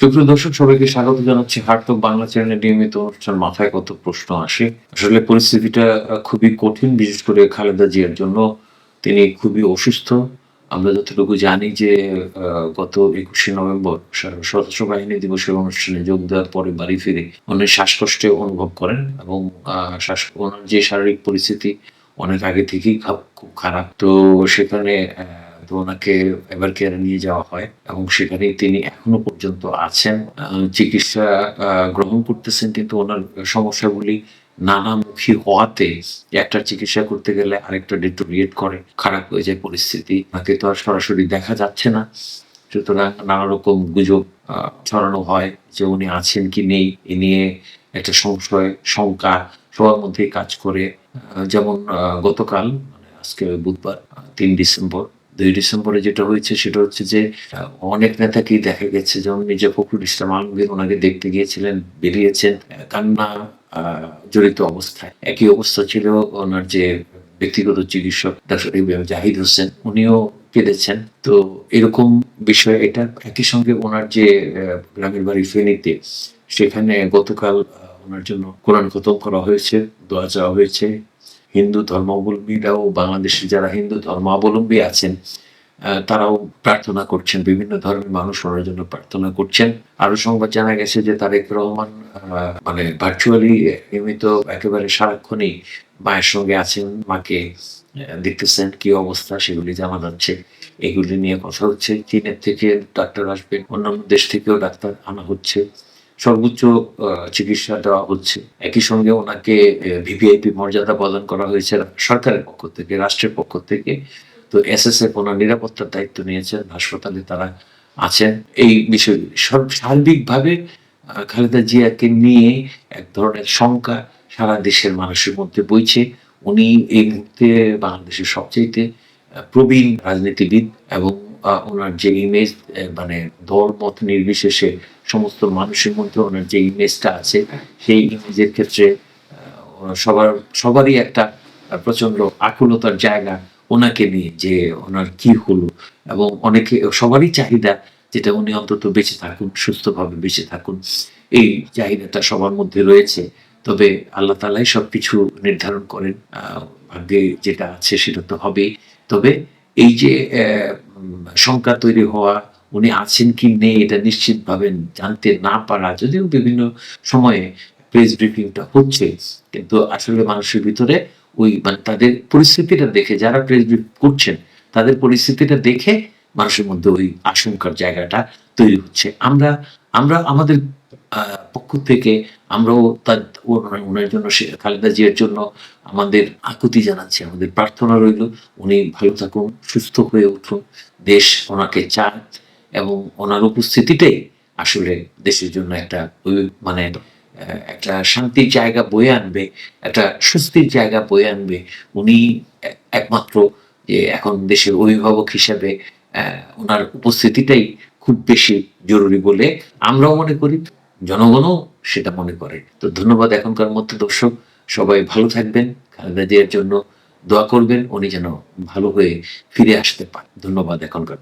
সুপ্রিয় দর্শক, সবাইকে স্বাগত জানাচ্ছি বাংলা চ্যানেলে। নিয়মিত অনুষ্ঠান মাথায় কত প্রশ্ন আসে? আসলে পরিস্থিতিটা খুবই কঠিন, বিশেষ করে খালেদা জিয়ার জন্য। তিনি খুবই অসুস্থ। আমরা যতটুকু জানি যে গত একুশে নভেম্বর সশস্ত্র বাহিনী দিবসের অনুষ্ঠানে যোগ দেওয়ার পরে বাড়ি ফিরে উনি শ্বাসকষ্টে অনুভব করেন এবং শ্বাস, ওনার যে শারীরিক পরিস্থিতি অনেক আগে থেকেই খুব খারাপ। তো সেখানে তো ওনাকে এবার কেয়ারে নিয়ে যাওয়া হয় এবং সেখানে তিনি এখনও পর্যন্ত আছেন। চিকিৎসা গ্রহণ করতেছেন কিন্তু ওনার সমস্যাগুলি নানামুখী হওয়াতে একটা চিকিৎসা করতে গেলে আরেকটা ডিটোরিয়েট করে, খারাপ হয়ে যায় পরিস্থিতি। ওনাকে তো আর সরাসরি দেখা যাচ্ছে না। সুতরাং নানা রকম গুজব ছড়ানো হয় যে উনি আছেন কি নেই। এ নিয়ে একটা সংশয়, শঙ্কা সবার মধ্যেই কাজ করে। যেমন গতকাল মানে আজকে বুধবার তিন ডিসেম্বর দুই ডিসেম্বরে যেটা হয়েছে সেটা হচ্ছে যে, অনেক নেতাকেই দেখা গেছে, যেমন নিজে ফখরুল ইসলাম আলমগীর ওনাকে দেখতে গিয়েছিলেন, বেরিয়েছেন, কান্না জড়িত অবস্থায়। একই অবস্থা ছিল ওনার যে ব্যক্তিগত চিকিৎসক ডাক্তার ইব্রাহিম জাহিদ হোসেন, উনিও কেঁদেছেন। তো এরকম বিষয় এটা। একই সঙ্গে ওনার যে গ্রামের বাড়ি ফেনীতে, সেখানে গতকাল ওনার জন্য কোরআন খতম করা হয়েছে, দোয়া চাওয়া হয়েছে। হিন্দু ধর্মাবলম্বীরাও বাংলাদেশে যারা হিন্দু ধর্মাবলম্বী আছেন তারাও প্রার্থনা করছেন, বিভিন্ন ধর্মের মানুষ ওনার জন্য প্রার্থনা করছেন। আরও সংবাদ জানা গেছে যে তারেক রহমান মানে ভার্চুয়ালি নিয়মিত একেবারে সারাক্ষণই মায়ের সঙ্গে আছেন, মাকে দেখতেছেন কি অবস্থা সেগুলি জানা যাচ্ছে। এগুলি নিয়ে কথা হচ্ছে, চীনের থেকে ডাক্তার আসবেন, অন্যান্য দেশ থেকেও ডাক্তার আনা হচ্ছে। সর্বোচ্চ চিকিৎসা দেওয়া হচ্ছে। একই সঙ্গে ওনাকে ভিভিআইপি মর্যাদা প্রদান করা হয়েছে সরকারের পক্ষ থেকে, রাষ্ট্রের পক্ষ থেকে। তো এসএসএফ ওনার নিরাপত্তার দায়িত্ব নিয়েছেন, হাসপাতালে তারা আছেন। এই বিষয়, সব সার্বিকভাবে খালেদা জিয়াকে নিয়ে এক ধরনের শঙ্কা সারা দেশের মানুষের মধ্যে বইছে। উনি এই মুহূর্তে বাংলাদেশের সবচেয়ে প্রবীণ রাজনীতিবিদ এবং ওনার যে ইমেজ মানে মত নির্বিশেষে সমস্ত মানুষের মধ্যে ওনার যে ইমেজটা আছে, সেই ইমেজের ক্ষেত্রে সবার, সবারই একটা প্রচণ্ড আকুলতার জায়গা ওনাকে নিয়ে যে ওনার কি হলো। এবং অনেকে, সবারই চাহিদা যেটা উনি অন্তত বেঁচে থাকুন, সুস্থভাবে বেঁচে থাকুন, এই চাহিদাটা সবার মধ্যে রয়েছে। তবে আল্লাহ তালাই সবকিছু নির্ধারণ করেন ভাগ্যে যেটা আছে সেটা তো হবেই। তবে এই যে শঙ্কা তৈরি হওয়া উনি আছেন কি নেই এটা নিশ্চিতভাবে জানতে না পারা, যদিও বিভিন্ন সময়ে প্রেস ব্রিফিংটা হচ্ছে, কিন্তু আসলে মানুষের ভিতরে ওই মানে তাদের পরিস্থিতিটা দেখে, যারা প্রেস ব্রিফ করছেন, তাদের পরিস্থিতিটা দেখে মানুষের মধ্যে ওই আশঙ্কার জায়গাটা তৈরি হচ্ছে। আমরা আমরা আমাদের পক্ষ থেকে আমরাও তার, ওনার জন্য খালেদা জিয়ার জন্য আমাদের আকুতি জানাচ্ছি, আমাদের প্রার্থনা রইল, উনি ভালো থাকুন, সুস্থ হয়ে উঠুন, দেশ ওনাকে চায় এবং ওনার উপস্থিতিটাই আসলে দেশের জন্য একটা মানে একটা শান্তির জায়গা বয়ে আনবে, একটা স্বস্তির জায়গা বয়ে আনবে। উনি একমাত্র যে এখন দেশের অভিভাবক হিসাবে ওনার উপস্থিতিটাই খুব বেশি জরুরি বলে আমরাও মনে করি, জনগণও সেটা মনে করে। তো ধন্যবাদ এখনকার মতো দর্শক, সবাই ভালো থাকবেন, খালেদা জিয়ার জন্য দোয়া করবেন, উনি যেন ভালো হয়ে ফিরে আসতে পারেন ধন্যবাদ এখনকার